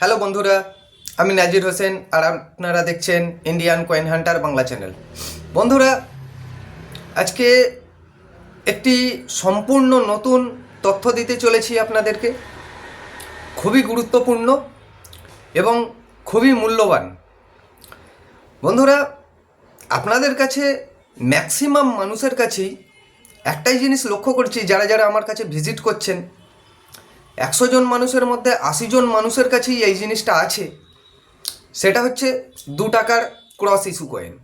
Hello বন্ধুরা, আমি নাজির হোসেন আর আপনারা দেখছেন Indian coin hunter Bangla channel বন্ধুরা, আজকে একটি সম্পূর্ণ নতুন তথ্য দিতে চলেছি আপনাদেরকে। খুবই গুরুত্বপূর্ণ এবং খুবই মূল্যবান। বন্ধুরা, আপনাদের কাছে ম্যাক্সিমাম মানুষের কাছেই একটাই জিনিস লক্ষ্য করছি, যারা যারা আমার কাছে ভিজিট করছেন একশো জন মানুষের মধ্যে আশি জন মানুষের কাছেই এই জিনিসটা আছে। সেটা হচ্ছে দু টাকার ক্রস ইস্যু কয়েন।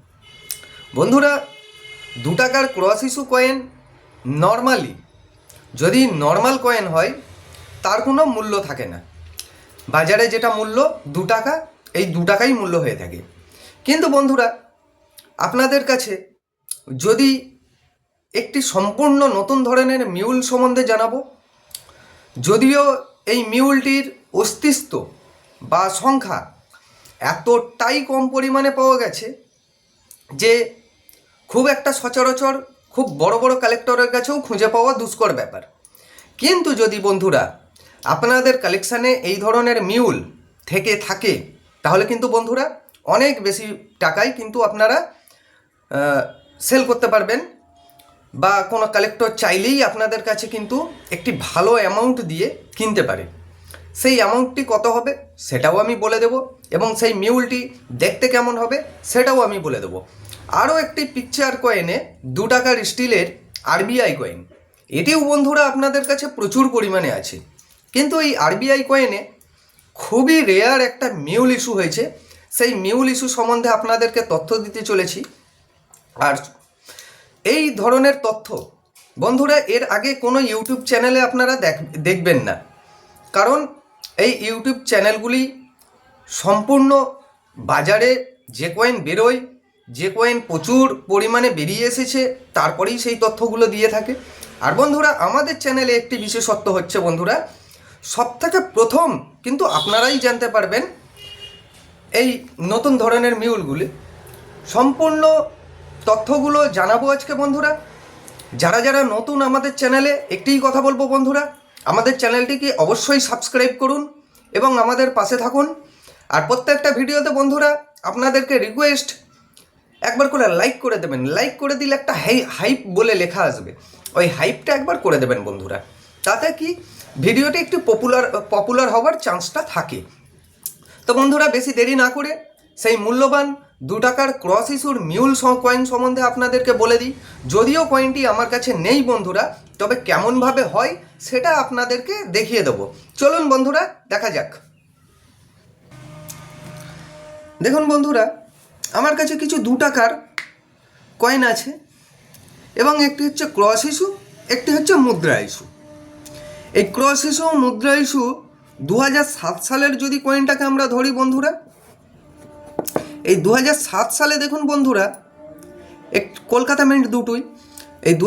বন্ধুরা, দু টাকার ক্রস ইস্যু কয়েন নর্মালি, যদি নর্মাল কয়েন হয়, তার কোনো মূল্য থাকে না। বাজারে যেটা মূল্য, দু টাকা, এই দু টাকাই মূল্য হয়ে থাকে। কিন্তু বন্ধুরা, আপনাদের কাছে যদি একটি সম্পূর্ণ নতুন ধরনের মিউল সম্বন্ধে জানাব যদিও এই মিউলটির অস্তিত্ব বা সংখ্যা এতটাই কম পরিমাণে পাওয়া গেছে যে খুব একটা সচরাচর খুব বড় বড় কালেক্টরের কাছেও খুঁজে পাওয়া দুষ্কর ব্যাপার। কিন্তু যদি বন্ধুরা আপনাদের কালেকশানে এই ধরনের মিউল থেকে থাকে, তাহলে কিন্তু বন্ধুরা অনেক বেশি টাকায় কিন্তু আপনারা সেল করতে পারবেন। বা কোনো কালেক্টর চাইলেই আপনাদের কাছে কিন্তু একটি ভালো অ্যামাউন্ট দিয়ে কিনতে পারে। সেই অ্যামাউন্টটি কত হবে সেটাও আমি বলে দেব এবং সেই মিউলটি দেখতে কেমন হবে সেটাও আমি বলে দেবো। আরও একটি পিকচার কয়েনে দু টাকার স্টিলের আরবিআই কয়েন এটিও বন্ধুরা আপনাদের কাছে প্রচুর পরিমাণে আছে। কিন্তু এই আরবিআই কয়েনে খুবই রেয়ার একটা মিউল ইস্যু হয়েছে। সেই মিউল ইস্যু সম্বন্ধে আপনাদেরকে তথ্য দিতে চলেছি। আর এই ধরনের তথ্য বন্ধুরা, এর আগে কোনো ইউটিউব চ্যানেলে আপনারা দেখ, দেখবেন না। কারণ এই ইউটিউব চ্যানেলগুলি সম্পূর্ণ বাজারে যে কয়েন বেরোয়, যে কয়েন প্রচুর পরিমাণে বেরিয়ে এসেছে, তারপরেই সেই তথ্যগুলো দিয়ে থাকে। আর বন্ধুরা, আমাদের চ্যানেলে একটি বিশেষত্ব হচ্ছে বন্ধুরা, সবথেকে প্রথম কিন্তু আপনারাই জানতে পারবেন এই নতুন ধরনের মিউলগুলি সম্পূর্ণ তথ্যগুলো জানাব আজকে, বন্ধুরা। যারা যারা নতুন আমাদের চ্যানেলে, একটিই কথা বলব, বন্ধুরা। আমাদের চ্যানেলটিকে অবশ্যই সাবস্ক্রাইব করুন এবং আমাদের পাশে থাকুন। আর প্রত্যেকটা ভিডিওতে, বন্ধুরা, আপনাদেরকে রিকোয়েস্ট একবার করে লাইক করে দেবেন। লাইক করে দিলে একটা হাই হাইপ বলে লেখা আসবে। ওই হাইপটা একবার করে দেবেন, বন্ধুরা। তাতে কি? ভিডিওটি একটু পপুলার পপুলার হওয়ার চান্সটা থাকে। তো, বন্ধুরা, বেশি দেরি না করে সেই মূল্যবান দু টাকার ক্রস ইস্যুর মিউল কয়েন সম্বন্ধে আপনাদেরকে বলে দিই। যদিও কয়েনটি আমার কাছে নেই বন্ধুরা, তবে কেমনভাবে হয় সেটা আপনাদেরকে দেখিয়ে দেবো। চলুন বন্ধুরা, দেখা যাক। দেখুন বন্ধুরা, আমার কাছে কিছু দু টাকার কয়েন আছে, এবং একটি হচ্ছে ক্রস ইস্যু, একটি হচ্ছে মুদ্রা ইস্যু। এই ক্রস ইস্যু মুদ্রা ইস্যু দু সালের যদি কয়েনটাকে আমরা ধরি বন্ধুরা এই দু সালে দেখুন বন্ধুরা, এক কলকাতা মিন্ট দুটোই। এই দু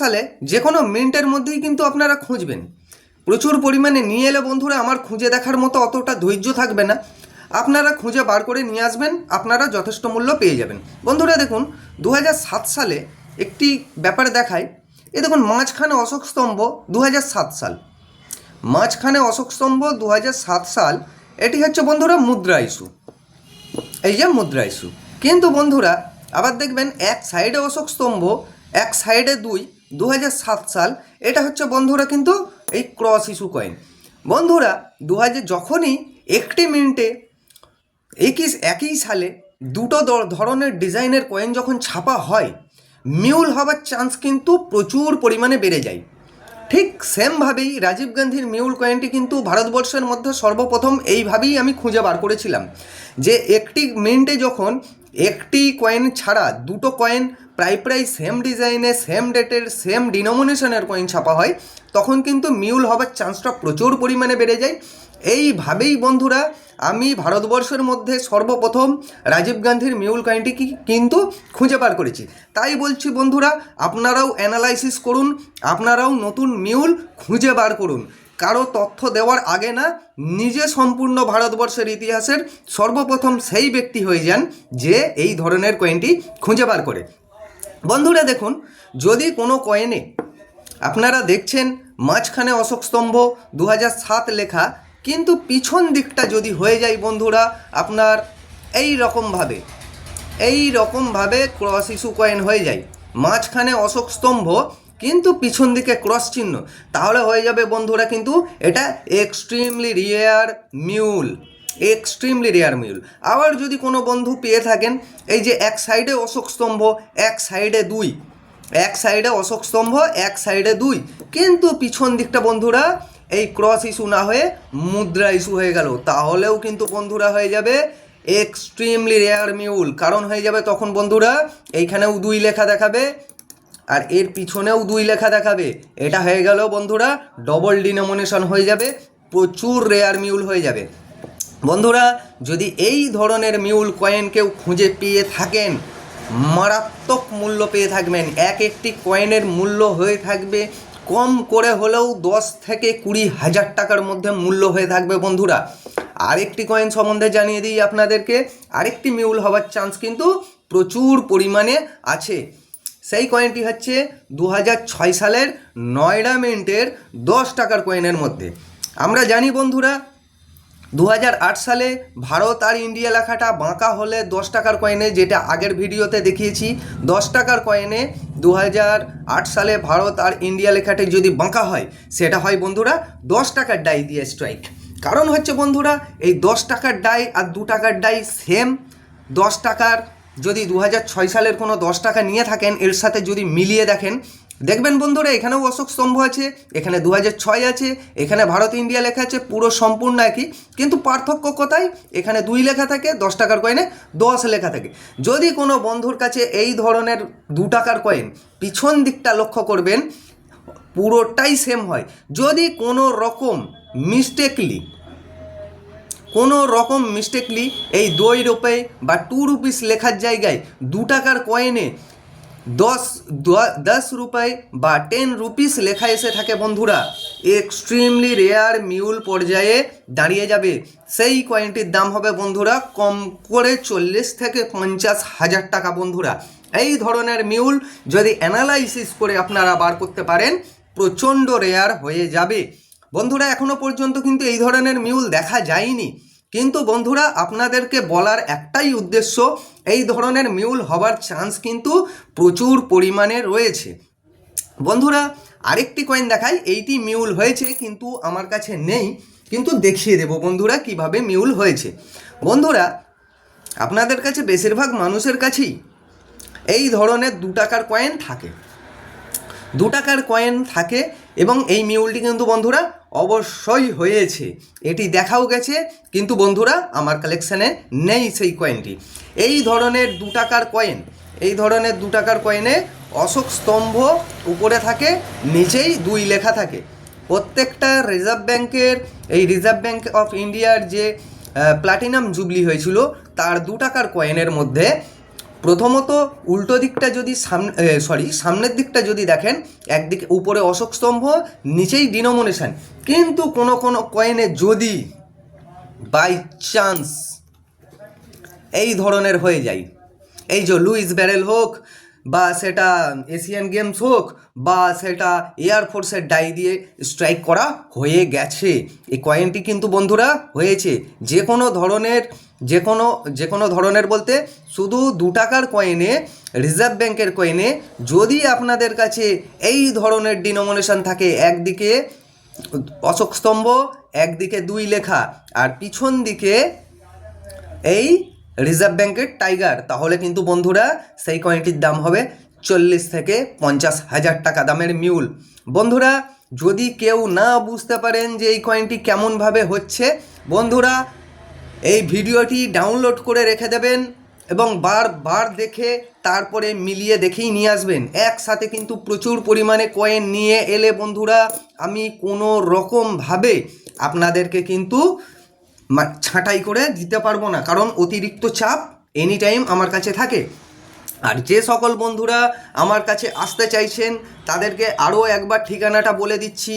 সালে যে কোনো মিন্টের মধ্যেই কিন্তু আপনারা খুঁজবেন। প্রচুর পরিমাণে নিয়ে এলে বন্ধুরা, আমার খুঁজে দেখার মতো অতটা ধৈর্য থাকবে না। আপনারা খুঁজে বার করে নিয়ে আসবেন, আপনারা যথেষ্ট মূল্য পেয়ে যাবেন। বন্ধুরা দেখুন দু সালে একটি ব্যাপার দেখায়। এ দেখুন, মাঝখানে অশোক স্তম্ভ দু হাজার সাত সাল। মাঝখানে অশোক স্তম্ভ দু হাজার সাত সাল, এটি হচ্ছে বন্ধুরা মুদ্রা ইস্যু এই যে মুদ্রা ইস্যু কিন্তু বন্ধুরা, আবার দেখবেন এক সাইডে অশোক স্তম্ভ, এক সাইডে দুই দু সাল। এটা হচ্ছে বন্ধুরা কিন্তু এই ক্রস ইস্যু কয়েন। বন্ধুরা দু হাজার যখনই একটি মিনিটে একই একই সালে দুটো ধরনের ডিজাইনের কয়েন যখন ছাপা হয়, মিউল হওয়ার চান্স কিন্তু প্রচুর পরিমাণে বেড়ে যায়। ঠিক সেমভাবেই রাজীব গান্ধীর মিউল কয়েনটি কিন্তু ভারতবর্ষের মধ্যে সর্বপ্রথম এইভাবেই আমি খুঁজে বার করেছিলাম। যে একটি মিনিটে যখন একটি কয়েন ছাড়া দুটো কয়েন প্রায় প্রায় সেম ডিজাইনে সেম ডেটের সেম ডিনোমিনেশনের কয়েন ছাপা হয়, তখন কিন্তু মিউল হবার চান্সটা প্রচুর পরিমাণে বেড়ে যায়। এইভাবেই বন্ধুরা আমি ভারতবর্ষের মধ্যে সর্বপ্রথম রাজীব গান্ধীর মিউল কয়েনটি কি কিন্তু খুঁজে বার করেছি। তাই বলছি বন্ধুরা, আপনারাও অ্যানালাইসিস করুন, আপনারাও নতুন মিউল খুঁজে বার করুন। কারও তথ্য দেওয়ার আগে না, নিজে সম্পূর্ণ ভারতবর্ষের ইতিহাসের সর্বপ্রথম সেই ব্যক্তি হয়ে যান যে এই ধরনের কয়েনটি খুঁজে বার করে। বন্ধুরা দেখুন, যদি কোনো কয়েনে আপনারা দেখছেন মাঝখানে অশোক স্তম্ভ দু লেখা কিন্তু পিছন দিকটা যদি হয়ে যায় বন্ধুরা, আপনার এই রকমভাবে এই রকমভাবে ক্রস ইস্যু কয়েন হয়ে যায়। মাঝখানে অশোক স্তম্ভ, কিন্তু পিছন দিকে ক্রস চিহ্ন। তাহলে হয়ে যাবে বন্ধুরা কিন্তু এটা extremely rare mule extremely rare mule আবার যদি কোনো বন্ধু পেয়ে থাকেন, এই যে এক সাইডে অশোক স্তম্ভ, এক সাইডে দুই, এক সাইডে অশোক স্তম্ভ, এক সাইডে দুই, কিন্তু পিছন দিকটা বন্ধুরা এই ক্রস ইস্যু না হয়ে মুদ্রা ইস্যু হয়ে গেল। তাহলেও কিন্তু বন্ধুরা হয়ে যাবে এক্সট্রিমলি রেয়ার মিউল কারণ হয়ে যাবে তখন বন্ধুরা এইখানেও দুই লেখা দেখাবে আর এর পিছনেও দুই লেখা দেখাবে। এটা হয়ে গেল বন্ধুরা ডবল ডিনোমিনেশন হয়ে যাবে, প্রচুর রেয়ার মিউল হয়ে যাবে। বন্ধুরা, যদি এই ধরনের মিউল কয়েন কেউ খুঁজে পেয়ে থাকেন, মারাত্মক মূল্য পেয়ে থাকবেন। এক একটি কয়েনের মূল্য হয়ে থাকবে কম করে হলেও দশ থেকে কুড়ি হাজার টাকার মধ্যে মূল্য হয়ে থাকবে বন্ধুরা। আরেকটি কয়েন সম্বন্ধে জানিয়ে দিই আপনাদেরকে। আরেকটি মিউল হওয়ার চান্স কিন্তু প্রচুর পরিমাণে আছে। সেই কয়েনটি হচ্ছে দু সালের নয়ডা মিন্টের দশ টাকার কয়েনের মধ্যে। আমরা জানি বন্ধুরা দু হাজার আট সালে ভারত আর ইন্ডিয়া লেখাটা বাঁকা হলে দশ টাকার কয়েনে যেটা আগের ভিডিওতে দেখিয়েছি, দশ টাকার কয়েনে দু হাজার আট সালে ভারত আর ইন্ডিয়া লেখাটি যদি বাঁকা হয়, সেটা হয় বন্ধুরা দশ টাকার ডাই দিয়ে স্ট্রাইক কারণ হচ্ছে বন্ধুরা, এই দশ টাকার ডাই আর দু টাকার ডাই সেম দশ টাকার যদি দু সালের কোনো দশ টাকা নিয়ে থাকেন, এর সাথে যদি মিলিয়ে দেখেন দেখবেন বন্ধুরা, এখানেও অশোক স্তম্ভ আছে, এখানে দু আছে, এখানে ভারত ইন্ডিয়া লেখা আছে, পুরো সম্পূর্ণ একই। কিন্তু পার্থক্য কোথায়? এখানে দুই লেখা থাকে, দশ টাকার কয়েনে দশ লেখা থাকে। যদি কোনো বন্ধুর কাছে এই ধরনের দু টাকার কয়েন পিছন দিকটা লক্ষ্য করবেন, পুরোটাই সেম হয়। যদি কোনো রকম মিস্টেকলি কোনো রকম মিস্টেকলি এই দুই রুপে বা টু রুপিস লেখার জায়গায় দু টাকার কয়েনে দশ দশ রুপাই বা টেন রুপিস লেখা এসে থাকে বন্ধুরা। এক্সট্রিমলি রেয়ার মিউল পর্যায়ে দাঁড়িয়ে যাবে। সেই কয়েনটির দাম হবে বন্ধুরা কম করে চল্লিশ থেকে পঞ্চাশ হাজার টাকা বন্ধুরা। এই ধরনের মিউল যদি অ্যানালাইসিস করে আপনারা বার করতে পারেন, প্রচণ্ড রেয়ার হয়ে যাবে। বন্ধুরা, এখনও পর্যন্ত কিন্তু এই ধরনের মিউল দেখা যায়নি। কিন্তু বন্ধুরা, আপনাদেরকে বলার একটাই উদ্দেশ্য, এই ধরনের মিউল হবার চান্স কিন্তু প্রচুর পরিমাণে রয়েছে। বন্ধুরা, আরেকটি কয়েন দেখাই, এইটি মিউল হয়েছে কিন্তু আমার কাছে নেই, কিন্তু দেখিয়ে দেব বন্ধুরা কীভাবে মিউল হয়েছে। বন্ধুরা, আপনাদের কাছে বেশিরভাগ মানুষের কাছেই এই ধরনের দু টাকার কয়েন থাকে। দু টাকার কয়েন থাকে এবং এই মিউলটি কিন্তু বন্ধুরা অবশ্যই হয়েছে। এটি দেখাও গেছে, কিন্তু বন্ধুরা, আমার কালেকশানে নেই সেই কয়েনটি এই ধরনের দু টাকার কয়েন এই ধরনের দু টাকার কয়েনে অশোক স্তম্ভ উপরে থাকে, নিচেই দুই লেখা থাকে। প্রত্যেকটা রিজার্ভ ব্যাংকের এই রিজার্ভ ব্যাংক অফ ইন্ডিয়ার যে প্লাটিনাম জুবলি হয়েছিল, তার দু টাকার কয়েনের মধ্যে প্রথমত উল্টো দিকটা যদি সামনে সরি সামনের দিকটা যদি দেখেন, একদিকে উপরে অশোক স্তম্ভ, নিচেই ডিনোমিনেশন কিন্তু কোনো কোনো কয়েনে যদি বাই চান্স এই ধরনের হয়ে যায়, এই যে লুইস ব্যারেল হোক, বা সেটা এশিয়ান গেমস হোক, বা সেটা এয়ারফোর্সের ডাই দিয়ে স্ট্রাইক করা হয়ে গেছে। এই কয়েনটি কিন্তু বন্ধুরা হয়েছে। যে কোনো ধরনের যে কোনো যে কোনো ধরনের বলতে শুধু দু টাকার কয়েনে রিজার্ভ ব্যাংকের কয়েনে যদি আপনাদের কাছে এই ধরনের ডিনোমিনেশন থাকে, একদিকে অশোক স্তম্ভ, একদিকে দুই লেখা, আর পিছন দিকে এই রিজার্ভ ব্যাংকের টাইগার তাহলে কিন্তু বন্ধুরা সেই কয়েনটির দাম হবে চল্লিশ থেকে পঞ্চাশ হাজার টাকা দামের মিউল বন্ধুরা, যদি কেউ না বুঝতে পারেন যে এই কয়েনটি কেমনভাবে হচ্ছে, বন্ধুরা এই ভিডিওটি ডাউনলোড করে রেখে দেবেন এবং বারবার দেখে তারপরে মিলিয়ে দেখেই নিয়ে আসবেন। একসাথে কিন্তু প্রচুর পরিমাণে কয়েন নিয়ে এলে বন্ধুরা, আমি কোনো রকমভাবে আপনাদেরকে কিন্তু ছাঁটাই করে দিতে পারব না, কারণ অতিরিক্ত চাপ এনি টাইম আমার কাছে থাকে। আর যে সকল বন্ধুরা আমার কাছে আসতে চাইছেন, তাদেরকে আরও একবার ঠিকানাটা বলে দিচ্ছি,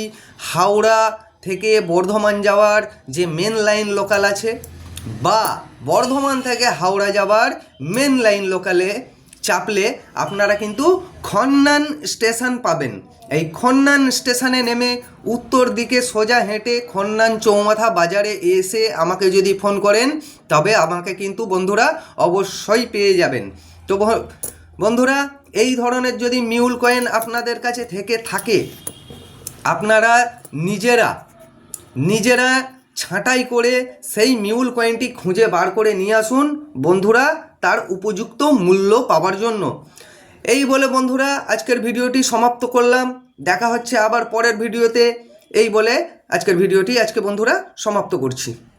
হাওড়া থেকে বর্ধমান যাওয়ার যে মেন লাইন লোকাল আছে বা বর্ধমান থেকে হাওড়া যাওয়ার মেন লাইন লোকালে চাপলে আপনারা কিন্তু খন্নান স্টেশন পাবেন। এই খন্নান স্টেশনে নেমে উত্তর দিকে সোজা হেঁটে খন্নান চৌমাথা বাজারে এসে আমাকে যদি ফোন করেন, তবে আমাকে কিন্তু বন্ধুরা অবশ্যই পেয়ে যাবেন। তো বন্ধুরা, এই ধরনের যদি মিউল কয়েন আপনাদের কাছে থেকে থাকে, আপনারা নিজেরা নিজেরা ছাঁটাই করে সেই মিউল কয়েনটি খুঁজে বার করে নিয়ে আসুন, বন্ধুরা, তার উপযুক্ত মূল্য পাওয়ার জন্য। এই বলে, বন্ধুরা, আজকের ভিডিওটি সমাপ্ত করলাম। দেখা হচ্ছে আবার পরের ভিডিওতে। এই বলে, আজকের ভিডিওটি আজকে, বন্ধুরা, সমাপ্ত করছি।